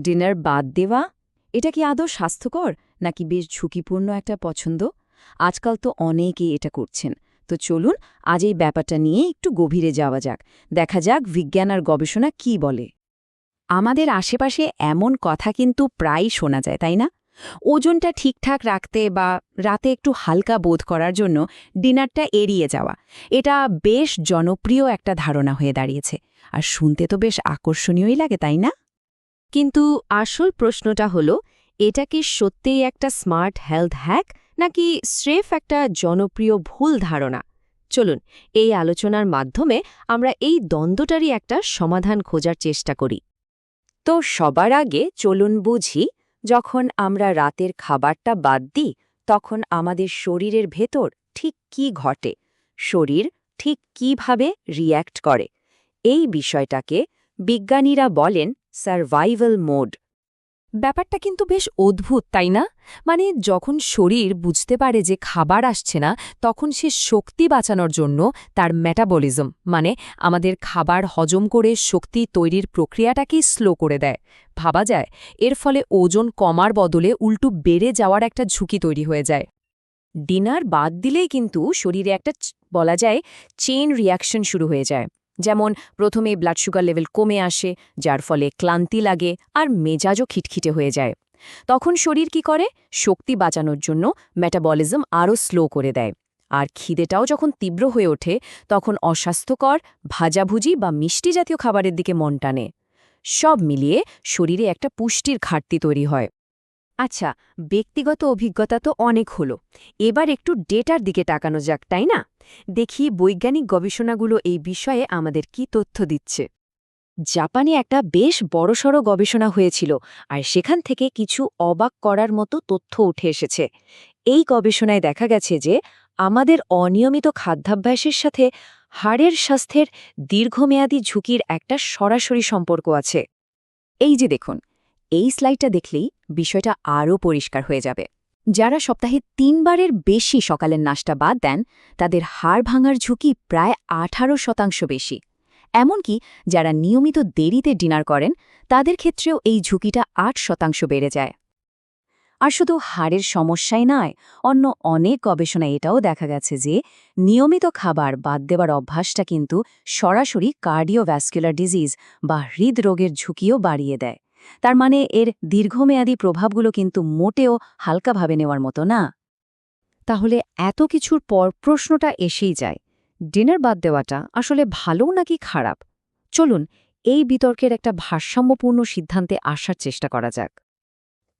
Dinner বাদ দেওয়া? এটা কি আদৌ স্বাস্থ্যকর, নাকি বেশ ঝুঁকিপূর্ণ একটা পছন্দ? আজকাল তো অনেকেই এটা করছেন। তো চলুন, আজ এই ব্যাপারটা নিয়ে একটু গভীরে যাওয়া যাক। দেখা যাক বিজ্ঞান আর গবেষণা কি বলে। আমাদের আশেপাশে এমন কথা কিন্তু প্রায়ই শোনা যায়, তাই না? ওজনটা ঠিকঠাক রাখতে বা রাতে একটু হালকা বোধ করার জন্য ডিনারটা এড়িয়ে যাওয়া। এটা বেশ জনপ্রিয় একটা ধারণা হয়ে দাঁড়িয়েছে। আর শুনতে তো বেশ আকর্ষণীয়ই লাগে, তাই না? কিন্তু আসল প্রশ্নটা হলো, এটা কি সত্যিই একটা স্মার্ট হেলথ হ্যাক, নাকি স্রেফ একটা জনপ্রিয় ভুল ধারণা? চলুন, এই আলোচনার মাধ্যমে আমরা এই দ্বন্দ্বটারই একটা সমাধান খোঁজার চেষ্টা করি। তো সবার আগে চলুন বুঝি, যখন আমরা রাতের খাবারটা বাদ দিই, তখন আমাদের শরীরের ভেতর ঠিক কি ঘটে? শরীর ঠিক কীভাবে রিয়্যাক্ট করে? এই বিষয়টাকে বিজ্ঞানীরা বলেন সার্ভাইভাল মোড। ব্যাপারটা কিন্তু বেশ অদ্ভুত, তাই না? মানে যখন শরীর বুঝতে পারে যে খাবার আসছে না, তখন সে শক্তি বাঁচানোর জন্য তার মেটাবলিজম মানে আমাদের খাবার হজম করে শক্তি তৈরির প্রক্রিয়াটাকেই স্লো করে দেয়। ভাবা যায়, এর ফলে ওজন কমার বদলে উল্টু বেড়ে যাওয়ার একটা ঝুঁকি তৈরি হয়ে যায়। ডিনার বাদ দিলেই কিন্তু শরীরে একটা বলা যায় চেইন রিয়াকশন শুরু হয়ে যায়। যেমন প্রথমে ব্লাড সুগার লেভেল কমে আসে, যার ফলে ক্লান্তি লাগে আর মেজাজও খিটখিটে হয়ে যায়। তখন শরীর কি করে? শক্তি বাঁচানোর জন্য মেটাবলিজম আরও স্লো করে দেয়। আর খিদেটাও যখন তীব্র হয়ে ওঠে, তখন অস্বাস্থ্যকর, ভাজাভুজি বা মিষ্টি জাতীয় খাবারের দিকে মন টানে। সব মিলিয়ে শরীরে একটা পুষ্টির ঘাটতি তৈরি হয়। আচ্ছা ব্যক্তিগত অভিজ্ঞতা তো অনেক হলো। এবার একটু ডেটার দিকে তাকানো যাক, তাই না? দেখি বৈজ্ঞানিক গবেষণাগুলো এই বিষয়ে আমাদের কি তথ্য দিচ্ছে। জাপানে একটা বেশ বড়সড় গবেষণা হয়েছিল আর সেখান থেকে কিছু অবাক করার মতো তথ্য উঠে এসেছে। এই গবেষণায় দেখা গেছে যে, আমাদের অনিয়মিত খাদ্যাভ্যাসের সাথে হাড়ের স্বাস্থ্যের দীর্ঘমেয়াদী ঝুঁকির একটা সরাসরি সম্পর্ক আছে। এই যে দেখুন এই স্লাইডটা দেখলেই বিষয়টা আরও পরিষ্কার হয়ে যাবে। যারা সপ্তাহে তিনবারের বেশি সকালের নাশটা বাদ দেন, তাদের হাড় ভাঙার ঝুঁকি প্রায় আঠারো শতাংশ বেশি। এমনকি যারা নিয়মিত দেরিতে ডিনার করেন, তাদের ক্ষেত্রেও এই ঝুঁকিটা আট শতাংশ বেড়ে যায়। আর শুধু হাড়ের সমস্যাই নয়, অন্য অনেক গবেষণায় এটাও দেখা গেছে যে, নিয়মিত খাবার বাদ দেওয়ার অভ্যাসটা কিন্তু সরাসরি কার্ডিওভ্যাস্কুলার ডিজিজ বা হৃদরোগের ঝুঁকিও বাড়িয়ে দেয়। তার মানে এর দীর্ঘমেয়াদী প্রভাবগুলো কিন্তু মোটেও হালকাভাবে নেওয়ার মতো না। তাহলে এত কিছুর পর প্রশ্নটা এসেই যায়, ডিনার বাদ দেওয়াটা আসলে ভালো নাকি খারাপ? চলুন এই বিতর্কের একটা ভারসাম্যপূর্ণ সিদ্ধান্তে আসার চেষ্টা করা যাক।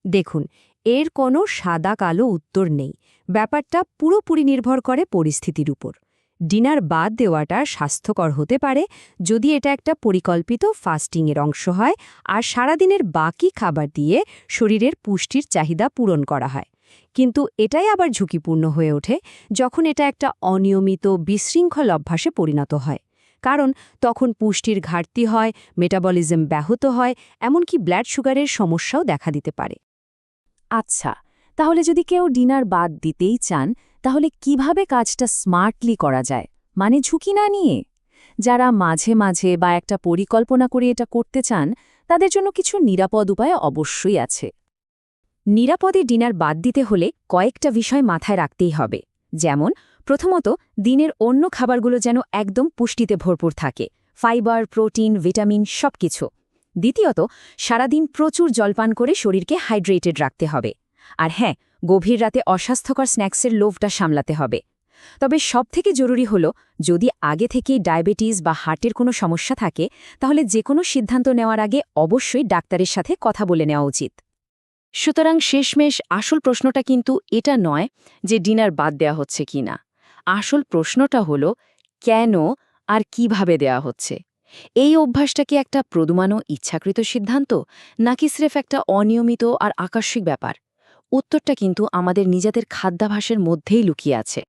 দেখুন, এর কোনো সাদা কালো উত্তর নেই। ব্যাপারটা পুরোপুরি নির্ভর করে পরিস্থিতির উপর। ডিনার বাদ দেওয়াটা স্বাস্থ্যকর হতে পারে যদি এটা একটা পরিকল্পিত ফাস্টিংয়ের অংশ হয় আর সারাদিনের বাকি খাবার দিয়ে শরীরের পুষ্টির চাহিদা পূরণ করা হয়। কিন্তু এটাই আবার ঝুঁকিপূর্ণ হয়ে ওঠে যখন এটা একটা অনিয়মিত, বিশৃঙ্খল অভ্যাসে পরিণত হয়। কারণ তখন পুষ্টির ঘাটতি হয়, মেটাবলিজম ব্যাহত হয়, এমনকি ব্লাড সুগারের সমস্যাও দেখা দিতে পারে। আচ্ছা তাহলে যদি কেউ ডিনার বাদ দিতেই চান তাহলে কীভাবে কাজটা স্মার্টলি করা যায়? মানে ঝুঁকি না নিয়ে? যারা মাঝে মাঝে বা একটা পরিকল্পনা করে এটা করতে চান, তাদের জন্য কিছু নিরাপদ উপায় অবশ্যই আছে। নিরাপদে ডিনার বাদ দিতে হলে কয়েকটা বিষয় মাথায় রাখতেই হবে। যেমন, প্রথমত, দিনের অন্য খাবারগুলো যেন একদম পুষ্টিতে ভরপুর থাকে। ফাইবার, প্রোটিন, ভিটামিন, সবকিছু। দ্বিতীয়ত, সারাদিন প্রচুর জলপান করে শরীরকে হাইড্রেটেড রাখতে হবে। আর হ্যাঁ গভীর রাতে অস্বাস্থ্যকর স্ন্যাক্সের লোভটা সামলাতে হবে। তবে সবথেকে জরুরি হল, যদি আগে থেকেই ডায়াবেটিস বা হার্টের কোনো সমস্যা থাকে, তাহলে যে কোনো সিদ্ধান্ত নেওয়ার আগে অবশ্যই ডাক্তারের সাথে কথা বলে নেওয়া উচিত। সুতরাং শেষমেশ আসল প্রশ্নটা কিন্তু এটা নয় যে ডিনার বাদ দেওয়া হচ্ছে কি না। আসল প্রশ্নটা হল, কেন আর কীভাবে দেয়া হচ্ছে? এই অভ্যাসটা কি একটা প্রদুমানো ইচ্ছাকৃত সিদ্ধান্ত, নাকি স্রেফ একটা অনিয়মিত আর আকস্মিক ব্যাপার? উত্তরটা কিন্তু আমাদের নিজেদের খাদ্যাভাসের মধ্যেই লুকিয়ে আছে।